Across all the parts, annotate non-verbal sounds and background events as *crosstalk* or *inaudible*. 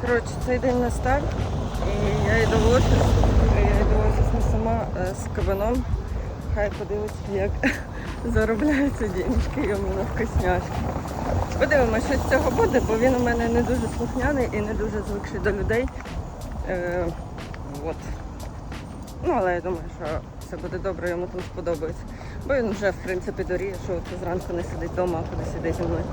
Коротше, цей день настав, і йду в офіс. Я йду в офіс не сама з кабаном. Хай подивиться, як *laughs* заробляються денежки і у мене вкусняшки. Подивимося, що з цього буде, бо він у мене не дуже слухняний і не дуже звикший до людей. Е, от. Ну, але я думаю, що все буде добре, йому тут сподобається. Бо він вже, в принципі, доріє, що зранку не сидить вдома, а куди сидить зі мною.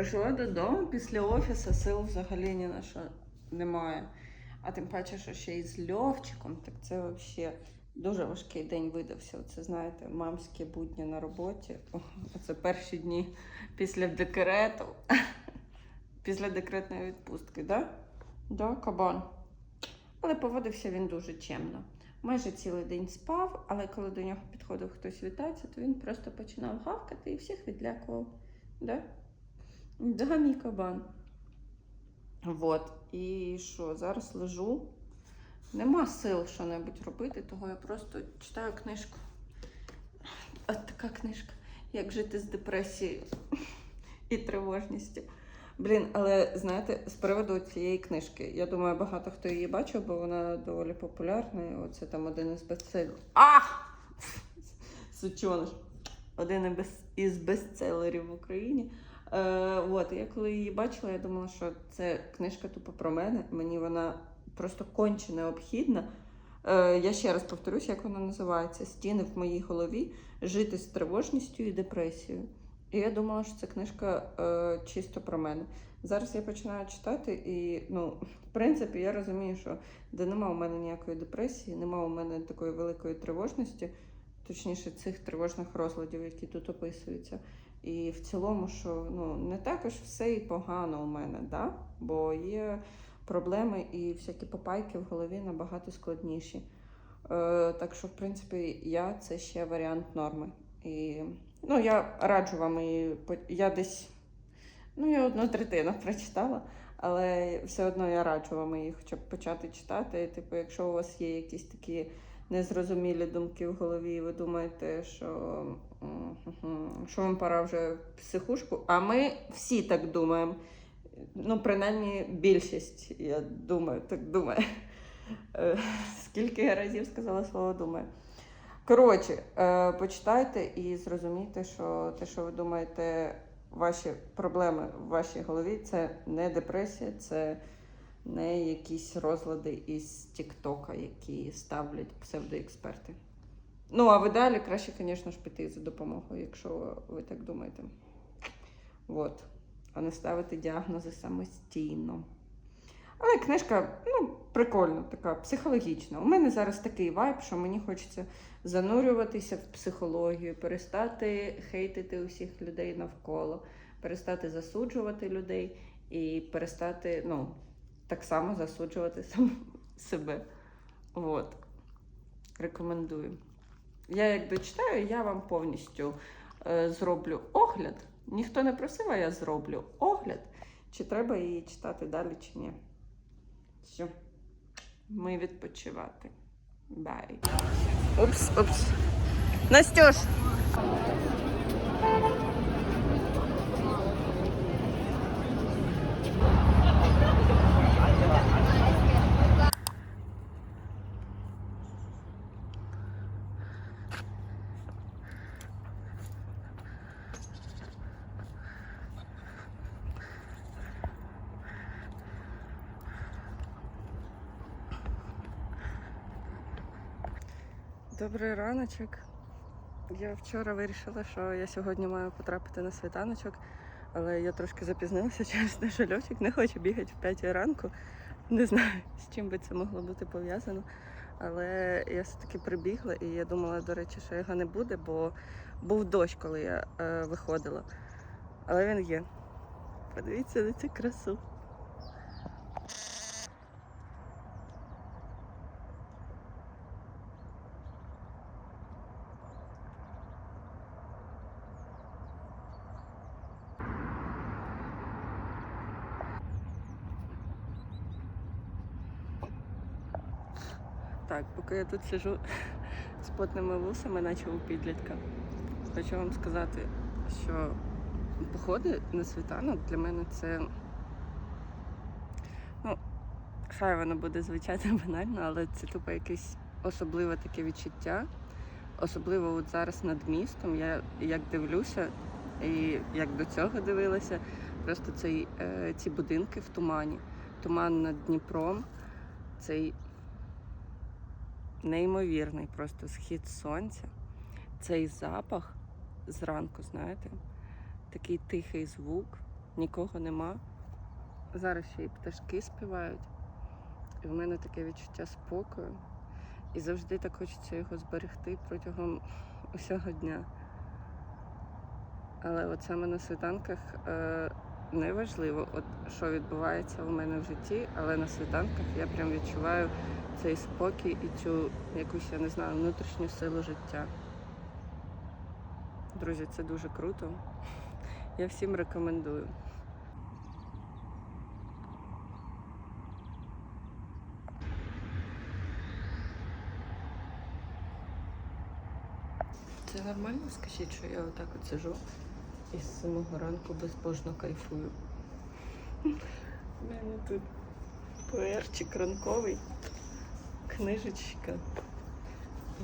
Прийшла додому після офісу, сил взагалі ні на що немає. А тим паче, що ще й з Льовчиком, так це взагалі дуже важкий день видався. Це, знаєте, мамські будні на роботі. *laughs* Це перші дні після декрету. *laughs* Після декретної відпустки, да? Да, кабан. Але поводився він дуже чемно. Майже цілий день спав, але коли до нього підходив хтось вітатися, то він просто починав гавкати і всіх відлякував. Да? Да, мій кабан. Вот. І що, зараз лежу. Нема сил що-небудь робити, того я просто читаю книжку. От така книжка. Як жити з депресією і тривожністю. Блін, але знаєте, з приводу цієї книжки, я думаю, багато хто її бачив, бо вона доволі популярна. і Оце там один із бестселерів. А! Сучоныш. Один із бестселерів в Україні. Е, от, я коли її бачила, я думала, що це книжка тупо про мене. Мені вона просто конче необхідна. Е, я ще раз повторюсь, як вона називається: Стіни в моїй голові, жити з тривожністю і депресією. І я думала, що це книжка е, чисто про мене. Зараз я починаю читати, і ну, в принципі, я розумію, що де нема у мене ніякої депресії, нема у мене такої великої тривожності, точніше, цих тривожних розладів, які тут описуються. І в цілому, що ну, не також все і погано у мене, да? бо є проблеми і всякі попайки в голові набагато складніші. Е, так що, в принципі, я це ще варіант норми. І ну, я раджу вам і я десь, ну, я одну третину прочитала, але все одно я раджу вам її хоча б почати читати. Типу, якщо у вас є якісь такі незрозумілі думки в голові, і ви думаєте, що, що вам пора вже в психушку, а ми всі так думаємо. Ну, принаймні, більшість, я думаю, так думає. Е, Скільки я разів сказала слово думаю. Коротше, е, почитайте і зрозумійте, що те, що ви думаєте, ваші проблеми в вашій голові, це не депресія, це не якісь розлади із Тіктока, які ставлять псевдоексперти. Ну, а в ідеалі краще, звісно ж, піти за допомогою, якщо ви так думаєте. Вот. А не ставити діагнози самостійно. Але книжка, ну, прикольна, така психологічна. У мене зараз такий вайб, що мені хочеться занурюватися в психологію, перестати хейтити усіх людей навколо, перестати засуджувати людей і перестати, ну, так само засуджувати сам себе. От. Рекомендую. Я як дочитаю, я вам повністю е, зроблю огляд. Ніхто не просив, а я зроблю огляд, чи треба її читати далі, чи ні. Все. Ми відпочивати. Бай. Упс, упс. Настюш. Добрий раночок. Я вчора вирішила, що я сьогодні маю потрапити на світаночок, але я трошки запізнилася *laughs* через те, що Льосик не хоче бігати в 5 ранку. Не знаю, з чим би це могло бути пов'язано. Але я все-таки прибігла і я думала, до речі, що його не буде, бо був дощ, коли я е, виходила. Але він є. Подивіться на цю красу. Так, поки я тут сижу з потними вусами, наче у підлітка, хочу вам сказати, що походи на світанок для мене це. Ну, хай воно буде звучати *laughs* банально, але це тупо якесь особливе таке відчуття. Особливо от зараз над містом. Я як дивлюся, і як до цього дивилася, просто цей, е, ці будинки в тумані, туман над Дніпром, цей неймовірний просто схід сонця. Цей запах зранку, знаєте, такий тихий звук, нікого нема. Зараз ще й пташки співають. І в мене таке відчуття спокою. І завжди так хочеться його зберегти протягом усього дня. Але от саме на світанках е, неважливо, от що відбувається у мене в житті, але на світанках я прям відчуваю цей спокій і цю якусь, я не знаю, внутрішню силу життя. Друзі, це дуже круто. *laughs* Я всім рекомендую. Це нормально, скажіть, що я отак от сижу і з самого ранку безбожно кайфую. У мене тут пуерчик ранковий, книжечка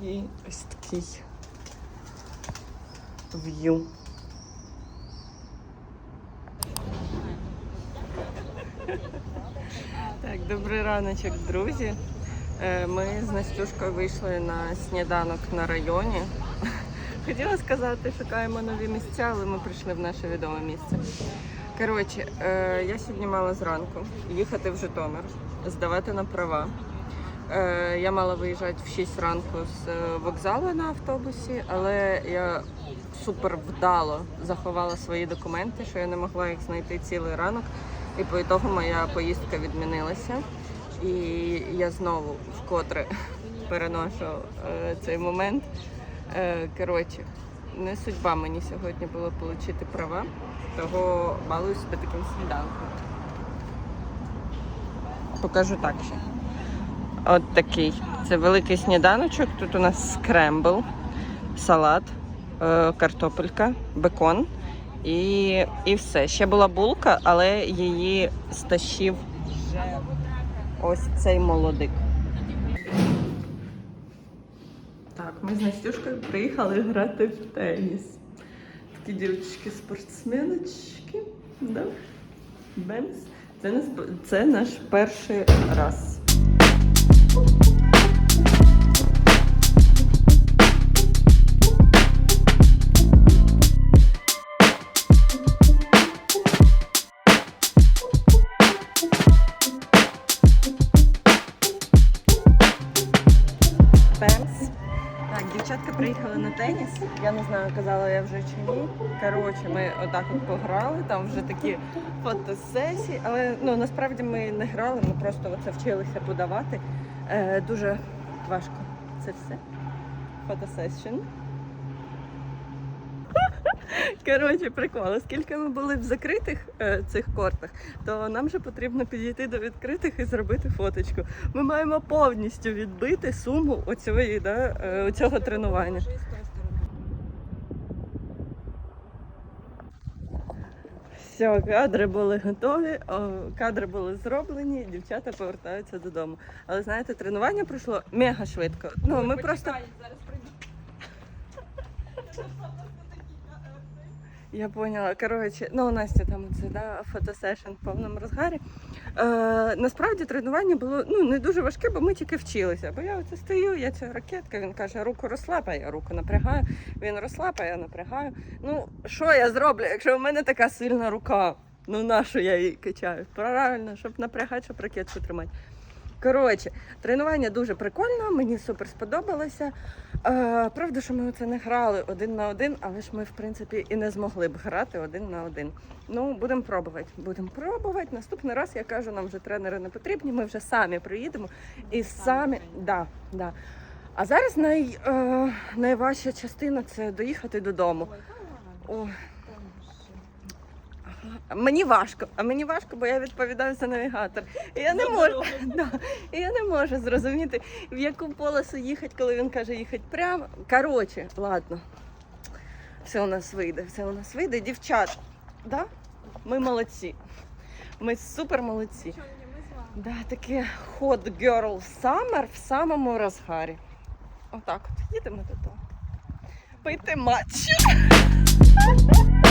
і ось такий в'ю. Так, добрий раночок, друзі. Е, Ми з Настюшкою вийшли на сніданок на районі. Хотіла сказати, шукаємо нові місця, але ми прийшли в наше відоме місце. Коротше, е, я сьогодні мала зранку їхати в Житомир, здавати на права. Е, Я мала виїжджати в 6 ранку з е, вокзалу на автобусі, але я супер вдало заховала свої документи, що я не могла їх знайти цілий ранок. І по ітогу моя поїздка відмінилася. І я знову вкотре *laughs* переношу е, цей момент. Е, коротше, не судьба мені сьогодні було отримати права, того балую себе таким сніданком. Покажу так ще. От такий. Це великий сніданочок. Тут у нас скрембл, салат, е, картопелька, бекон і, і все. Ще була булка, але її стащив ось цей молодик. Ми з Настюшкою приїхали грати в теніс. Такі дівчатки спортсменочки. Да? Бемс. Це, нас, це наш перший раз. Так, дівчатка приїхали на теніс. Я не знаю, казала я вже чи ні. Коротше, ми отак от пограли, там вже такі фотосесії, але ну насправді ми не грали, ми просто оце вчилися подавати. Е, дуже важко. Це все. Фотосесіон. Коротше, прикол, оскільки ми були в закритих е, цих кортах, то нам же потрібно підійти до відкритих і зробити фоточку. Ми маємо повністю відбити суму оцієї, да, е, цього тренування. Все, кадри були готові, кадри були зроблені, дівчата повертаються додому. Але знаєте, тренування пройшло мега швидко. Ну ми просто. Зараз прийду. Я поняла. Коротше, ну у Насті там це да, фотосешн в повному розгарі. Е, насправді тренування було ну, не дуже важке, бо ми тільки вчилися. Бо я оце стою, я ця ракетка, він каже, руку розслаб, а я руку напрягаю. Він розслаб, а я напрягаю. Ну, що я зроблю, якщо в мене така сильна рука? Ну, на що я її качаю? Правильно, щоб напрягати, щоб ракетку тримати. Коротше, тренування дуже прикольно, мені супер сподобалося. Е, правда, що ми це не грали один на один, але ж ми, в принципі, і не змогли б грати один на один. Ну, будемо пробувати. Будемо пробувати. Наступний раз я кажу, нам вже тренери не потрібні, ми вже самі приїдемо і самі. Да, да. А зараз най, е, найважча частина це доїхати додому. О, Мені важко, а мені важко, бо я відповідаю за навігатор. І я не можу, *laughs* да, і я не можу зрозуміти, в яку полосу їхати, коли він каже їхати прямо. Коротше, ладно. Все у нас вийде, все у нас вийде. Дівчат, да? ми молодці. Ми супер молодці. Да, таке hot girl summer в самому розгарі. Отак от їдемо додому. Пийти матч. *laughs*